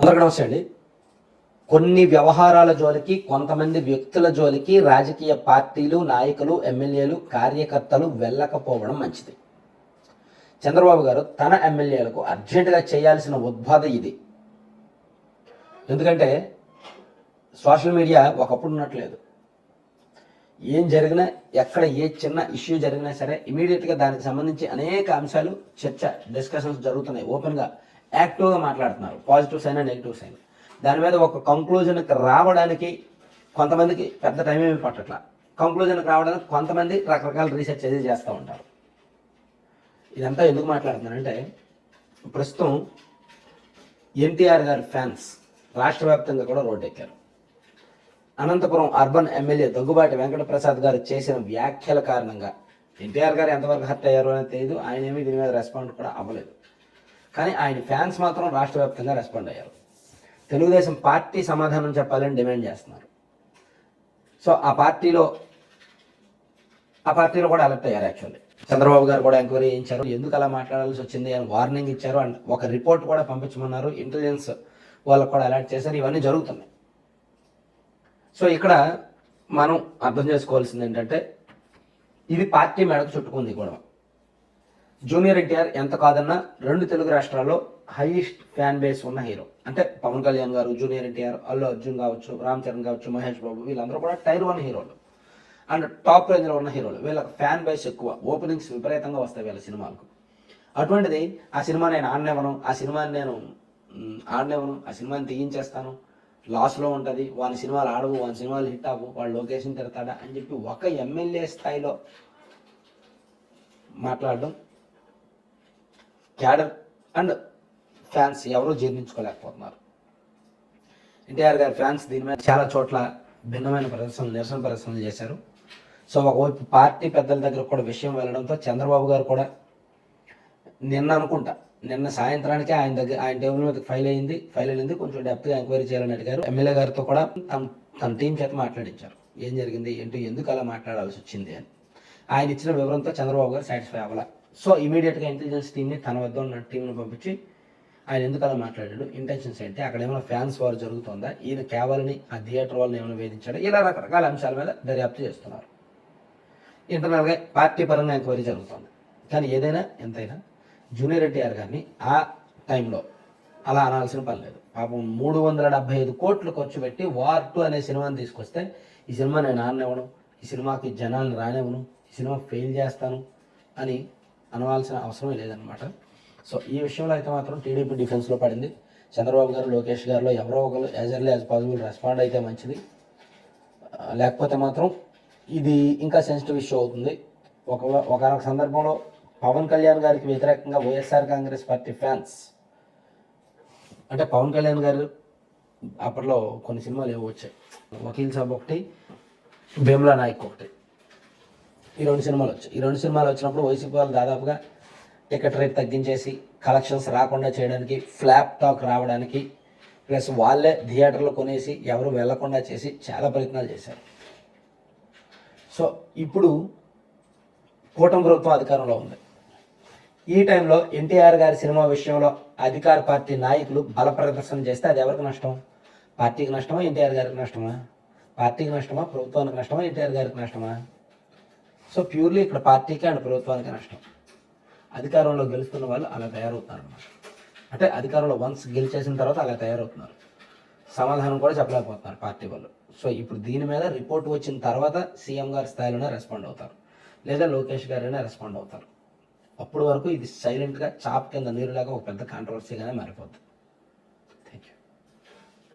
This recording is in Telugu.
అందరికీ నమస్తే అండి. కొన్ని వ్యవహారాల జోలికి కొంతమంది వ్యక్తుల జోలికి రాజకీయ పార్టీలు నాయకులు ఎమ్మెల్యేలు కార్యకర్తలు వెళ్ళకపోవడం మంచిది. చంద్రబాబు గారు తన ఎమ్మెల్యేలకు అర్జెంటుగా చేయాల్సిన ఉద్బాధ ఇది. ఎందుకంటే సోషల్ మీడియా ఒకప్పుడు ఉన్నట్లేదు. ఏం జరిగినా ఎక్కడ ఏ చిన్న ఇష్యూ జరిగినా సరే ఇమీడియట్గా దానికి సంబంధించి అనేక అంశాలు చర్చ డిస్కషన్స్ జరుగుతున్నాయి. ఓపెన్గా యాక్టివ్గా మాట్లాడుతున్నారు. పాజిటివ్స్ అయినా నెగిటివ్స్ అయినా దాని మీద ఒక కంక్లూజన్కి రావడానికి కొంతమందికి పెద్ద టైం ఏమి పట్టట్ల. కంక్లూజన్కి రావడానికి కొంతమంది రకరకాల రీసెర్చ్ అది చేస్తూ ఉంటారు. ఇదంతా ఎందుకు మాట్లాడుతున్నానంటే ప్రస్తుతం ఎన్టీఆర్ గారి ఫ్యాన్స్ రాష్ట్ర వ్యాప్తంగా కూడా రోడ్డెక్కారు. అనంతపురం అర్బన్ ఎమ్మెల్యే దగ్గుబాటి వెంకటప్రసాద్ గారు చేసిన వ్యాఖ్యల కారణంగా ఎన్టీఆర్ గారు ఎంతవరకు హర్ట్ అయ్యారో అని తెలియదు ఆయన ఏమీ దీని మీద రెస్పాండ్ కూడా అవ్వలేదు. కానీ ఆయన ఫ్యాన్స్ మాత్రం రాష్ట్ర వ్యాప్తంగా రెస్పాండ్ అయ్యారు. తెలుగుదేశం పార్టీ సమాధానం చెప్పాలని డిమాండ్ చేస్తున్నారు. సో ఆ పార్టీలో ఆ పార్టీలో కూడా అలర్ట్ అయ్యారు యాక్చువల్లీ చంద్రబాబు గారు కూడా ఎంక్వైరీ చేయించారు. ఎందుకు అలా మాట్లాడాల్సి వచ్చింది అని వార్నింగ్ ఇచ్చారు. అండ్ ఒక రిపోర్ట్ కూడా పంపించమన్నారు. ఇంటెలిజెన్స్ వాళ్ళకు కూడా అలర్ట్ చేశారు. ఇవన్నీ జరుగుతున్నాయి. సో ఇక్కడ మనం అర్థం చేసుకోవాల్సింది ఏంటంటే ఇది పార్టీ మేడకు చుట్టుకుంది గొడవ. జూనియర్ ఎన్టీఆర్ ఎంత కాదన్నా రెండు తెలుగు రాష్ట్రాల్లో హైయెస్ట్ ఫ్యాన్ బేస్ ఉన్న హీరో. అంటే పవన్ కళ్యాణ్ గారు జూనియర్ ఎన్టీఆర్ అల్లు అర్జున్ కావచ్చు రామ్ చరణ్ కావచ్చు మహేష్ బాబు వీళ్ళందరూ కూడా టైర్ వన్ హీరోలు. అండ్ టాప్ రేంజ్లో ఉన్న హీరోలు. వీళ్ళకి ఫ్యాన్ బేస్ ఎక్కువ. ఓపెనింగ్స్ విపరీతంగా వస్తాయి వీళ్ళ సినిమాలకు. అటువంటిది ఆ సినిమా నేను ఆడనివ్వను. ఆ సినిమాని నేను మ్, ఆడనివ్వను. ఆ సినిమాని తీయించేస్తాను. లాస్లో ఉంటుంది. వాని సినిమాలు ఆడవు వాని సినిమాలు హిట్ అవ్వు. వాడు లొకేషన్ తిడతాడా అని చెప్పి ఒక ఎమ్మెల్యే స్థాయిలో మాట్లాడడం క్యాడర్ అండ్ ఫ్యాన్స్ ఎవరూ జీర్ణించుకోలేకపోతున్నారు. ఎన్టీఆర్ గారి ఫ్యాన్స్ దీని మీద చాలా చోట్ల భిన్నమైన ప్రదర్శనలు నిరసన ప్రదర్శనలు చేశారు. సో ఒకవైపు పార్టీ పెద్దల దగ్గర కూడా విషయం వెళ్ళడంతో చంద్రబాబు గారు కూడా నిన్న అనుకుంటా నిన్న సాయంత్రానికి ఆయన దగ్గర ఆయన టేబుల్ మీద ఫైల్ అయింది ఫైల్ అయింది కొంచెం డెప్త్గా ఎంక్వైరీ చేయాలని అడిగారు. ఎమ్మెల్యే గారితో కూడా తన తన టీం చేత మాట్లాడించారు. ఏం జరిగింది ఏంటి ఎందుకు అలా మాట్లాడాల్సి వచ్చింది అని. ఆయన ఇచ్చిన వివరంతో చంద్రబాబు గారు సాటిస్ఫై అవ్వాల. సో ఇమీడియట్గా ఇంటెలిజెన్స్ టీమ్ని తన వద్ద ఉన్న టీంని పంపించి ఆయన ఎందుకు అలా మాట్లాడాడు? ఇంటెన్షన్స్ ఏంటి? అక్కడ ఏమైనా ఫ్యాన్స్ వారు జరుగుతుందా? ఈయన కేవలని ఆ థియేటర్ వాళ్ళని ఏమైనా వేధించాడు? ఇలా రకరకాల అంశాల మీద దర్యాప్తు చేస్తున్నారు. ఇంటర్నల్గా పార్టీ పరంగా ఎంక్వైరీ జరుగుతుంది. కానీ ఏదైనా ఎంతైనా జూనియర్ ఎన్టీఆర్ గారిని ఆ టైంలో అలా అనాల్సిన పని లేదు. పాపం మూడు వందల డెబ్బై ఐదు కోట్లు ఖర్చు పెట్టి వార్ టూ అనే సినిమాని తీసుకొస్తే ఈ సినిమా నేను ఆడనివ్వను ఈ సినిమాకి జనాలను రానివ్వను ఈ సినిమా ఫెయిల్ చేస్తాను అని అనవాల్సిన అవసరం లేదనమాట సో ఈ విషయంలో అయితే మాత్రం టీడీపీ డిఫెన్స్లో పడింది. చంద్రబాబు గారు లోకేష్ గారిలో ఎవరో ఒకరు as early as possible respond అయితే మంచిది. లేకపోతే మాత్రం ఇది ఇంకా సెన్సిటివ్ ఇష్యూ అవుతుంది. ఒక ఒకనొక సందర్భంలో పవన్ కళ్యాణ్ గారికి వ్యతిరేకంగా వైఎస్ఆర్ కాంగ్రెస్ పార్టీ ఫ్యాన్స్ అంటే పవన్ కళ్యాణ్ గారు అప్పట్లో కొన్ని సినిమాలు ఏవో వచ్చాయి. వకీల్ సాబ్ ఒకటి భీమ్లా నాయక్ ఒకటి. ఈ రెండు సినిమాలు వచ్చాయి. ఈ రెండు సినిమాలు వచ్చినప్పుడు వైసీపీ వాళ్ళు దాదాపుగా టికెట్ రేట్ తగ్గించేసి కలెక్షన్స్ రాకుండా చేయడానికి ఫ్లాప్ టాక్ రావడానికి ప్లస్ వాళ్ళే థియేటర్లు కొనేసి ఎవరు వెళ్ళకుండా చేసి చాలా ప్రయత్నాలు చేశారు. సో ఇప్పుడు కూటమి ప్రభుత్వం అధికారంలో ఉంది. ఈ టైంలో ఎన్టీఆర్ గారి సినిమా విషయంలో అధికార పార్టీ నాయకులు బల ప్రదర్శన చేస్తే అది ఎవరికి నష్టం? పార్టీకి నష్టమా ఎన్టీఆర్ గారికి నష్టమా? పార్టీకి నష్టమా ప్రభుత్వానికి నష్టమా ఎన్టీఆర్ గారికి నష్టమా? సో ప్యూర్లీ ఇక్కడ పార్టీకి అండ్ ప్రభుత్వానికి నష్టం. అధికారంలో గెలుస్తున్న వాళ్ళు అలా తయారవుతున్నారు అన్నమాట. అంటే అధికారంలో వన్స్ గెలిచేసిన తర్వాత అలా తయారవుతున్నారు. సమాధానం కూడా చెప్పలేకపోతున్నారు పార్టీ వాళ్ళు. సో ఇప్పుడు దీని మీద రిపోర్ట్ వచ్చిన తర్వాత సీఎం గారి స్థాయిలోనే రెస్పాండ్ అవుతారు. లేదా లోకేష్ గారైనా రెస్పాండ్ అవుతారు. అప్పటి వరకు ఇది సైలెంట్గా చాప్ కింద నీరులాగా ఒక పెద్ద కాంట్రవర్సీగానే మారిపోద్ది.